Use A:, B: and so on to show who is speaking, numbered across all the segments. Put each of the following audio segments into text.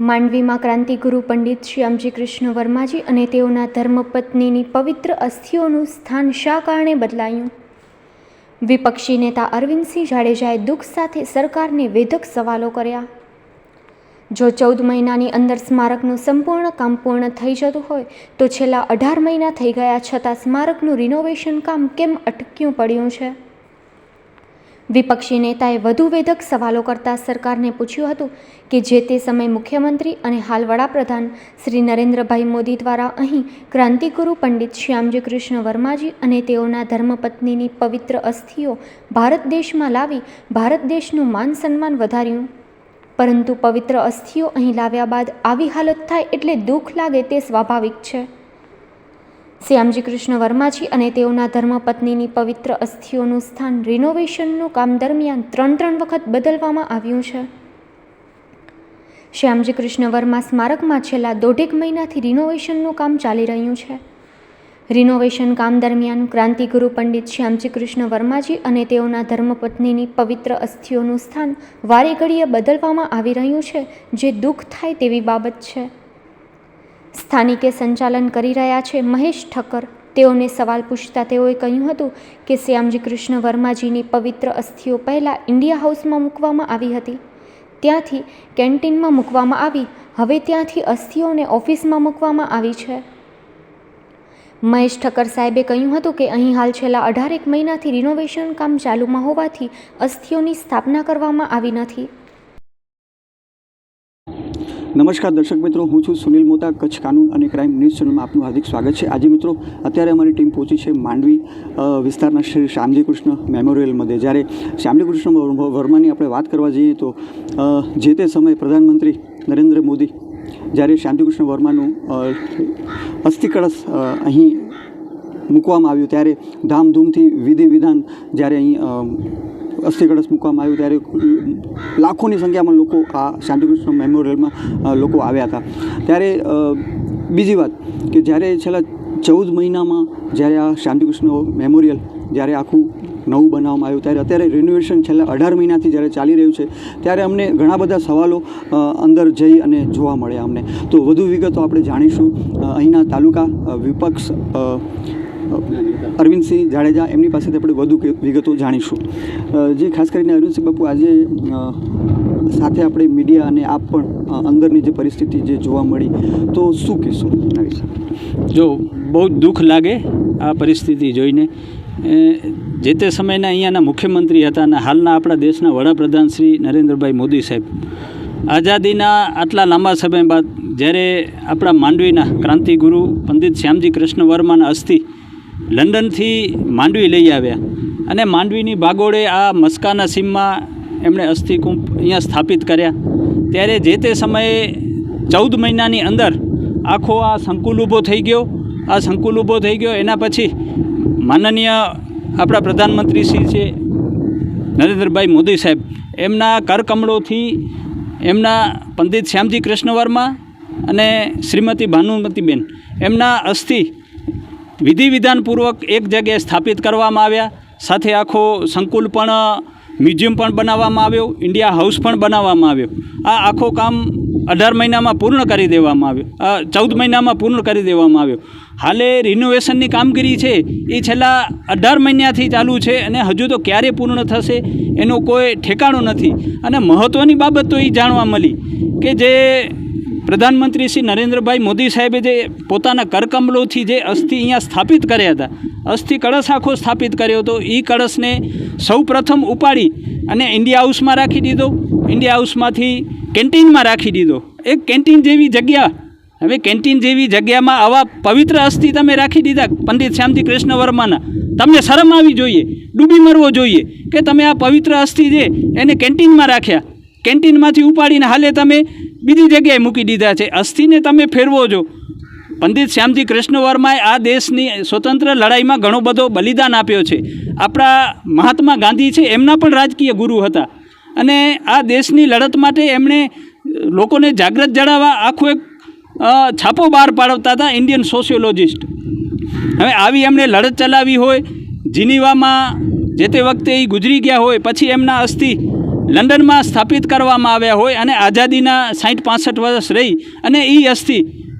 A: માંડવીમાં ક્રાંતિગુરુ પંડિત શ્યામજી કૃષ્ણ વર્માજી અને તેઓના ધર્મપત્નીની પવિત્ર અસ્થિઓનું સ્થાન શા કારણે બદલાયું? વિપક્ષી નેતા અરવિંદસિંહ જાડેજાએ દુઃખ સાથે સરકારને વેધક સવાલો કર્યા. જો ચૌદ મહિનાની અંદર સ્મારકનું સંપૂર્ણ કામ પૂર્ણ થઈ જતું હોય, તો છેલ્લા અઢાર મહિના થઈ ગયા છતાં સ્મારકનું રિનોવેશન કામ કેમ અટક્યું પડ્યું છે? વિપક્ષી નેતાએ વધુ વેધક સવાલો કરતા સરકારને પૂછ્યું હતું કે જે તે સમયે મુખ્યમંત્રી અને હાલ વડાપ્રધાન શ્રી નરેન્દ્રભાઈ મોદી દ્વારા અહીં ક્રાંતિગુરુ પંડિત શ્યામજી કૃષ્ણ વર્માજી અને તેઓના ધર્મપત્નીની પવિત્ર અસ્થિઓ ભારત દેશમાં લાવી ભારત દેશનું માન સન્માન વધાર્યું. પરંતુ પવિત્ર અસ્થિઓ અહીં લાવ્યા બાદ આવી હાલત થાય એટલે દુઃખ લાગે તે સ્વાભાવિક છે. શ્યામજી કૃષ્ણ વર્માજી અને તેઓના ધર્મપત્નીની પવિત્ર અસ્થિઓનું સ્થાન રિનોવેશનનું કામ દરમિયાન ત્રણ ત્રણ વખત બદલવામાં આવ્યું છે. શ્યામજી કૃષ્ણ વર્મા સ્મારકમાં છેલ્લા દોઢેક મહિનાથી રિનોવેશનનું કામ ચાલી રહ્યું છે. રિનોવેશન કામ દરમિયાન ક્રાંતિગુરુ પંડિત શ્યામજી કૃષ્ણ વર્માજી અને તેઓના ધર્મપત્નીની પવિત્ર અસ્થિઓનું સ્થાન વારે ઘડીએ બદલવામાં આવી રહ્યું છે, જે દુઃખ થાય તેવી બાબત છે. સ્થાનિકે સંચાલન કરી રહ્યા છે મહેશ ઠક્કર. તેઓને સવાલ પૂછતા તેઓએ કહ્યું હતું કે શ્યામજી કૃષ્ણ વર્માજીની પવિત્ર અસ્થિઓ પહેલાં ઇન્ડિયા હાઉસમાં મૂકવામાં આવી હતી. ત્યાંથી કેન્ટીનમાં મૂકવામાં આવી, હવે ત્યાંથી અસ્થિઓને ઓફિસમાં મૂકવામાં આવી છે. મહેશ ઠક્કર સાહેબે કહ્યું હતું કે અહીં હાલ છેલ્લા અઢારેક મહિનાથી રિનોવેશન કામ ચાલુમાં હોવાથી અસ્થિઓની સ્થાપના કરવામાં આવી નથી.
B: નમસ્કાર દર્શક મિત્રો હું છું સુનિલ મોતા કચ્છ કાનૂન અને ક્રાઇમ ન્યૂઝ ચેનલમાં આપનું હાર્દિક સ્વાગત છે. આજે મિત્રો અત્યારે અમારી ટીમ પહોંચી છે માંડવી વિસ્તારના શ્રી શ્યામજી કૃષ્ણ મેમોરિયલ મધ્યે જ્યારે શ્યામજી કૃષ્ણ વર્માની આપણે વાત કરવા જઈએ તો જે તે સમયે પ્રધાનમંત્રી નરેન્દ્ર મોદી જ્યારે શ્યામજી કૃષ્ણ વર્માનું અ, અસ્થિ કળશ અ, અહીં મૂકવામાં આવ્યું ત્યારે ધામધૂમથી વિધિ વિધાન જ્યારે અહીં અસ્થિ કળશ મૂકવામાં આવ્યું ત્યારે લાખોની સંખ્યામાં લોકો આ શાંતિકૃષ્ણ મેમોરિયલમાં લોકો આવ્યા હતા. ત્યારે બીજી વાત કે જ્યારે છેલ્લા ચૌદ મહિનામાં જ્યારે આ શાંતિકૃષ્ણ મેમોરિયલ જ્યારે આખું નવું બનાવવામાં આવ્યું, ત્યારે અત્યારે રિનોવેશન છેલ્લા અઢાર મહિનાથી જ્યારે ચાલી રહ્યું છે, ત્યારે અમને ઘણા બધા સવાલો અંદર જઈ અને જોવા મળ્યા અમને. તો વધુ વિગતો આપણે જાણીશું. અહીંના તાલુકા વિપક્ષ અરવિંદસિંહ જાડેજા એમની પાસેથી આપણે વધુ વિગતો જાણીશું. જે ખાસ કરીને અરવિંદસિંહ બાપુ આજે સાથે આપણે મીડિયા અને આપ પણ અંદરની જે પરિસ્થિતિ જે જોવા મળી, તો શું કહેશો?
C: જો, બહુ જ દુઃખ લાગે આ પરિસ્થિતિ જોઈને. જે તે સમયના અહીંયાના મુખ્યમંત્રી હતા અને હાલના આપણા દેશના વડાપ્રધાન શ્રી નરેન્દ્રભાઈ મોદી સાહેબ. આઝાદીના આટલા લાંબા સમય બાદ જ્યારે આપણા માંડવીના ક્રાંતિગુરુ પંડિત શ્યામજી કૃષ્ણ વર્માના અસ્થિ લંડનથી માંડવી લઈ આવ્યા. અને માંડવીની ભાગોળે આ મસ્કાના સીમમાં એમણે અસ્થિકુંભ અહીંયા સ્થાપિત કર્યા. ત્યારે જે તે સમયે ચૌદ મહિનાની અંદર આખો આ સંકુલ ઊભો થઈ ગયો. આ સંકુલ ઊભો થઈ ગયો એના પછી માનનીય આપણા પ્રધાનમંત્રી શ્રી છે નરેન્દ્રભાઈ મોદી સાહેબ, એમના કરકમળોથી એમના પંડિત શ્યામજી કૃષ્ણ વર્મા અને શ્રીમતી ભાનુમતીબેન, એમના અસ્થિ વિધિ વિધાનપૂર્વક એક જગ્યાએ સ્થાપિત કરવામાં આવ્યા. સાથે આખો સંકુલ પણ મ્યુઝિયમ પણ બનાવવામાં આવ્યો. ઇન્ડિયા હાઉસ પણ બનાવવામાં આવ્યો. આ આખો કામ અઢાર મહિનામાં પૂર્ણ કરી દેવામાં આવ્યો. ચૌદ મહિનામાં પૂર્ણ કરી દેવામાં આવ્યો. હાલે રિનોવેશનની કામગીરી છે, એ છેલ્લા અઢાર મહિનાથી ચાલુ છે અને હજુ તો ક્યારે પૂર્ણ થશે એનું કોઈ ઠેકાણું નથી. અને મહત્ત્વની બાબત તો એ જાણવા મળી કે જે પ્રધાનમંત્રી શ્રી નરેન્દ્રભાઈ મોદી સાહેબે જે પોતાના કરકમલોથી જે અસ્થિ અહીંયા સ્થાપિત કર્યા હતા, અસ્થિ કળશ આખો સ્થાપિત કર્યો હતો એ કળશને સૌ પ્રથમ ઉપાડી અને ઇન્ડિયા હાઉસમાં રાખી દીધો, ઇન્ડિયા હાઉસમાંથી કેન્ટીનમાં રાખી દીધો. એક કેન્ટીન જેવી જગ્યા, હવે કેન્ટીન જેવી જગ્યામાં આવા પવિત્ર અસ્થિ તમે રાખી દીધા પંડિત શ્યામજી કૃષ્ણ વર્માના તમને શરમ આવી જોઈએ, ડૂબી મરવો જોઈએ કે તમે આ પવિત્ર અસ્થિ છે એને કેન્ટીનમાં રાખ્યા, કેન્ટીનમાંથી ઉપાડીને હાલે તમે બીજી જગ્યાએ મૂકી દીધા છે. અસ્થિને તમે ફેરવો છો. પંડિત શ્યામજી કૃષ્ણ વર્માએ આ દેશની સ્વતંત્ર લડાઈમાં ઘણો બધો બલિદાન આપ્યો છે. આપણા મહાત્મા ગાંધી છે, એમના પણ રાજકીય ગુરુ હતા. અને આ દેશની લડત માટે એમણે લોકોને જાગૃત જણાવવા આખું એક છાપો બહાર પાડતા હતા ઇન્ડિયન સોશિયોલોજિસ્ટ. હવે આવી એમણે લડત ચલાવી હોય, જીનીવામાં જે તે વખતે એ ગુજરી ગયા હોય, પછી એમના અસ્થિ લંડનમાં સ્થાપિત કરવામાં આવ્યા હોય અને આઝાદીના સાઠ પાસઠ વર્ષ રહી અને એ અસ્થિ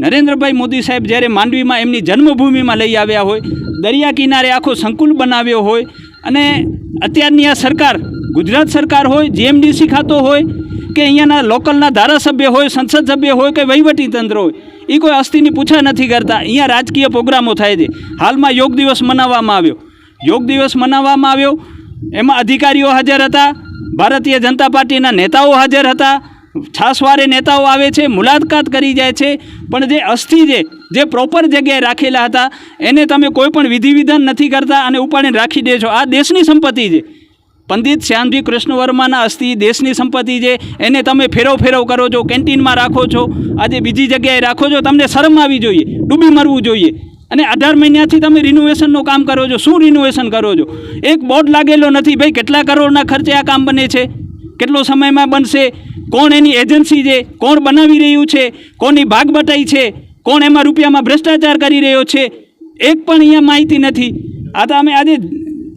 C: નરેન્દ્રભાઈ મોદી સાહેબ જ્યારે માંડવીમાં એમની જન્મભૂમિમાં લઈ આવ્યા હોય, દરિયા કિનારે આખો સંકુલ બનાવ્યો હોય અને અત્યારની આ સરકાર, ગુજરાત સરકાર હોય જીએમડીસી ખાતો હોય કે અહીંયાના લોકલના ધારાસભ્ય હોય, સંસદ સભ્ય હોય કે વહીવટી તંત્ર હોય એ કોઈ અસ્થિની પૂછા નથી કરતા. અહીંયા રાજકીય પ્રોગ્રામો થાય છે. હાલમાં યોગ દિવસ મનાવવામાં આવ્યો. યોગ દિવસ મનાવવામાં આવ્યો. એમાં અધિકારીઓ હાજર હતા. ભારતીય જનતા પાર્ટીના નેતાઓ હાજર હતા. છાસવારે નેતાઓ આવે છે, મુલાકાત કરી જાય છે. પણ જે અસ્થિ છે જે પ્રોપર જગ્યાએ રાખેલા હતા, એને તમે કોઈ પણ વિધિ નથી કરતા અને ઉપાડીને રાખી દે છો. આ દેશની સંપત્તિ છે. પંડિત શ્યામજી કૃષ્ણ વર્માના અસ્થિ દેશની સંપત્તિ છે. એને તમે ફેરવ ફેરવ કરો છો, કેન્ટીનમાં રાખો છો. આજે બીજી જગ્યાએ રાખો છો, તમને શરમ આવી જોઈએ. ડૂબી મરવું જોઈએ. અને અઢાર મહિનાથી તમે રિનોવેશનનું કામ કરો છો. શું રિનોવેશન કરો છો? એક બોર્ડ લાગેલો નથી. ભાઈ, કેટલા કરોડના ખર્ચે આ કામ બને છે? કેટલો સમયમાં બનશે? કોણ એની એજન્સી છે? કોણ બનાવી રહ્યું છે? કોની ભાગ બટાઈ છે? કોણ એમાં રૂપિયામાં ભ્રષ્ટાચાર કરી રહ્યો છે? એક પણ અહીંયા માહિતી નથી. આ તો અમે આજે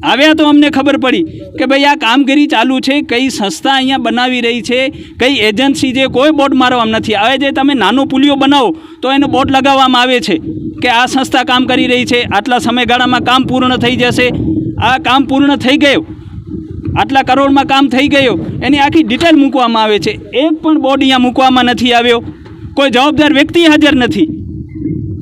C: આવ્યા તો અમને ખબર પડી કે ભાઈ આ કામગીરી ચાલુ છે, કઈ સંસ્થા અહીંયા બનાવી રહી છે, કઈ એજન્સી જે કોઈ બોર્ડ મારવામાં નથી. હવે જે તમે નાનો પુલિયો બનાવો, તો એનો બોર્ડ લગાવવામાં આવે છે કે આ સંસ્થા કામ કરી રહી છે, આટલા સમયગાળામાં કામ પૂર્ણ થઈ જશે. આ કામ પૂર્ણ થઈ ગયું. આટલા કરોડમાં કામ થઈ ગયું. એની આખી ડિટેલ મૂકવામાં આવે છે. એક પણ બોર્ડ અહીંયા મૂકવામાં નથી આવ્યો. કોઈ જવાબદાર વ્યક્તિ હાજર નથી.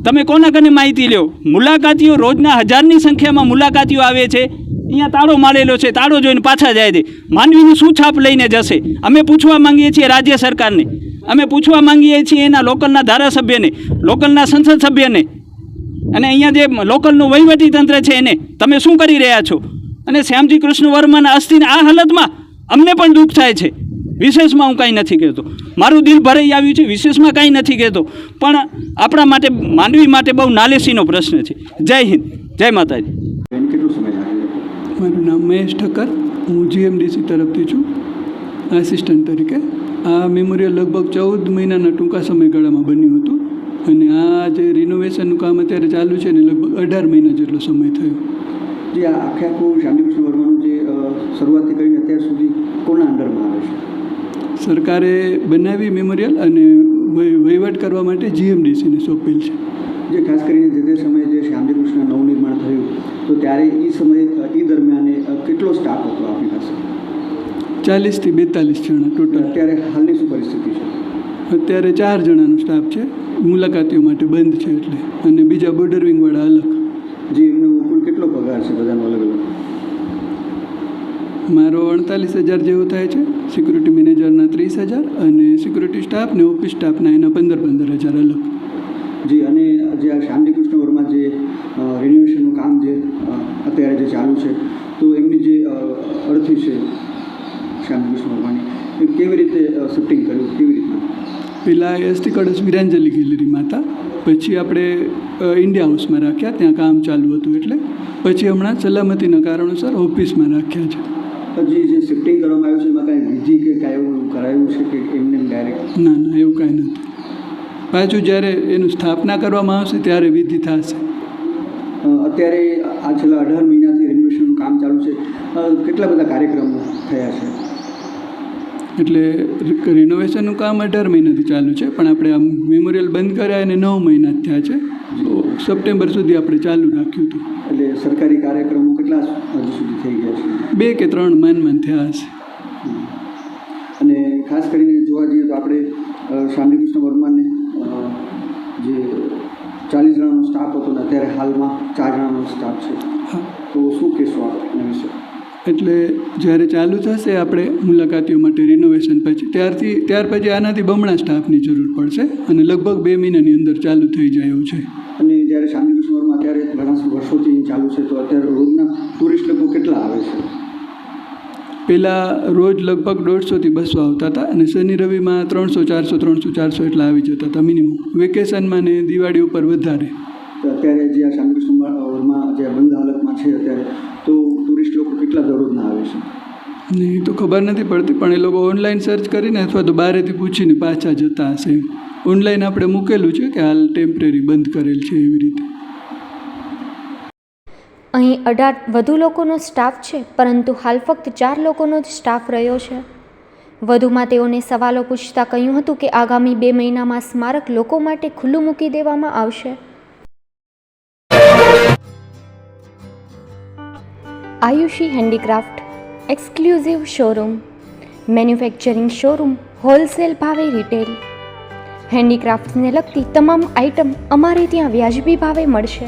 C: તમે કોના કને માહિતી લ્યો? મુલાકાતીઓ રોજના હજારની સંખ્યામાં મુલાકાતીઓ આવે છે. અહીંયા તાળો મારેલો છે, તાળો જોઈને પાછા જાય છે. માનવીની શું છાપ લઈને જશે? અમે પૂછવા માંગીએ છીએ રાજ્ય સરકારને. અમે પૂછવા માંગીએ છીએ એના લોકલના ધારાસભ્યને, લોકલના સંસદ સભ્યને. અને અહીંયા જે લોકલનું વહીવટી તંત્ર છે એને, તમે શું કરી રહ્યા છો? અને શ્યામજી કૃષ્ણ વર્માના અસ્થિને આ હાલતમાં અમને પણ દુઃખ થાય છે. વિશેષમાં હું કાંઈ નથી કહેતો. મારું દિલ ભરાઈ આવ્યું છે, વિશેષમાં કાંઈ નથી કહેતો. પણ આપણા માટે માનવી માટે બહુ નાલેસીનો પ્રશ્ન છે. જય હિન્દ. જય માતાજી
B: એને કેટલો સમય લાગ્યો
D: મારું નામ મહેશ ઠક્કર. હું જીએમડીસી તરફથી છું આસિસ્ટન્ટ તરીકે. આ મેમોરિયલ લગભગ ચૌદ મહિનાના ટૂંકા સમયગાળામાં બન્યું હતું અને આ જે રિનોવેશનનું કામ અત્યારે ચાલુ છે ને લગભગ અઢાર મહિના જેટલો સમય થયો.
B: જે આ આખે આખું શાંતિકૃષ્ણ વર્માનું જે શરૂઆતથી કરીને અત્યાર સુધી કોના અંડરમાં આવે છે?
D: સરકારે બનાવી મેમોરિયલ અને વહી- વહીવટ કરવા માટે જીએમડીસીને સોંપેલ છે.
B: જે ખાસ કરીને જે તે સમયે જે શાંતિકૃષ્ણ કૃષ્ણ નવનિર્માણ થયું તો ત્યારે એ સમયે એ દરમિયાન કેટલો સ્ટાફ હતો આપણી પાસે?
D: ચાલીસથી બેતાલીસ જણા ટોટલ
B: અત્યારે હાલની શું પરિસ્થિતિ છે?
D: અત્યારે ચાર જણાનો સ્ટાફ છે. મુલાકાતીઓ માટે બંધ છે એટલે. અને બીજા બોર્ડર વિંગવાળા અલગ.
B: જે એમનો કુલ કેટલો પગાર છે બધાનો અલગ અલગ?
D: મારો અડતાલીસ હજાર જેવો થાય છે. સિક્યુરિટી મેનેજરના ત્રીસ હજાર અને સિક્યુરિટી સ્ટાફ ને ઓફિસ સ્ટાફના એના પંદર પંદર હજાર અલગ.
B: જી અને જે આ શ્યામજી કૃષ્ણ વર્મા જે રિનોવેશનનું કામ જે અત્યારે જે ચાલુ છે તો એમની જે અ, અડથી છે શ્યામ કૃષ્ણ વર્માની એ કેવી રીતે શિફ્ટિંગ કર્યું? કેવી રીતના?
D: પહેલાં એસટી કળશ વિરાંજલી ગેલેરીમાં હતા પછી આપણે ઇન્ડિયા હાઉસમાં રાખ્યા ત્યાં કામ ચાલુ હતું એટલે પછી હમણાં સલામતીના કારણોસર ઓફિસમાં રાખ્યા છે.
B: હજી જે શિફ્ટિંગ કરવામાં આવ્યું છે એમાં કાંઈ વિધિ કે કાંઈ એવું કરાયું છે કે એમને ડાયરેક્ટ
D: ના ના એવું કાંઈ નથી. પાછું જ્યારે એનું સ્થાપના કરવામાં આવશે ત્યારે વિધિ થશે.
B: અત્યારે આ છેલ્લા અઢાર મહિનાથી રિનોવેશનનું કામ ચાલુ છે. કેટલા બધા કાર્યક્રમો થયા છે?
D: એટલે રિનોવેશનનું કામ અઢાર મહિનાથી ચાલુ છે પણ આપણે આમ મેમોરિયલ બંધ કર્યા અને નવ મહિના થયા છે. તો સપ્ટેમ્બર સુધી આપણે ચાલુ રાખ્યું હતું.
B: એટલે સરકારી કાર્યક્રમો કેટલા હજુ સુધી થઈ ગયા છે?
D: બે કે ત્રણ માન માન થયા હશે.
B: અને ખાસ કરીને જોવા જઈએ તો આપણે સ્વામી કૃષ્ણ વર્માને જે ચાલીસ જણાનો સ્ટાફ હતો ને અત્યારે હાલમાં ચાર જણાનો સ્ટાફ છે.
D: હા.
B: તો શું કહેશો આપ વિશે?
D: એટલે જ્યારે ચાલુ થશે આપણે મુલાકાતીઓ માટે રિનોવેશન પછી ત્યારથી ત્યાર પછી આનાથી બમણા સ્ટાફની જરૂર પડશે અને લગભગ બે મહિનાની અંદર ચાલુ થઈ જાય એવું છે.
B: અને જ્યારે શાંતિ કૃષ્ણ વર્મા અત્યારે ઘણા વર્ષોથી ચાલુ છે તો અત્યારે રોજના ટુરિસ્ટ લોકો કેટલા આવે છે?
D: પહેલાં રોજ લગભગ દોઢસોથી બસો આવતા હતા અને શનિ રવિમાં ત્રણસો ચારસો ત્રણસો ચારસો એટલા આવી જતા હતા મિનિમમ વેકેશનમાં ને દિવાળી ઉપર વધારે.
B: અત્યારે જે આ શ્યામજી જે બંધ હાલતમાં છે અત્યારે તો ટુરિસ્ટ લોકો કેટલા દરરોજના આવે છે?
D: ને એ તો ખબર નથી પડતી પણ એ લોકો ઓનલાઈન સર્ચ કરીને અથવા તો બહારેથી પૂછીને પાછા જતા હશે. ઓનલાઈન આપણે મૂકેલું છે કે હાલ ટેમ્પરરી બંધ કરેલ છે એવી રીતે.
A: અહીં અઢાર વધુ લોકોનો સ્ટાફ છે, પરંતુ હાલ ફક્ત ચાર લોકોનો જ સ્ટાફ રહ્યો છે. વધુમાં તેઓને સવાલો પૂછતા કહ્યું હતું કે આગામી બે મહિનામાં સ્મારક લોકો માટે ખુલ્લું મૂકી દેવામાં આવશે. Ayushi handicraft, exclusive showroom, manufacturing showroom, wholesale ભાવે રિટેલ. હેન્ડીક્રાફ્ટ્સને લગતી તમામ આઇટમ અમારે ત્યાં વ્યાજબી ભાવે મળશે.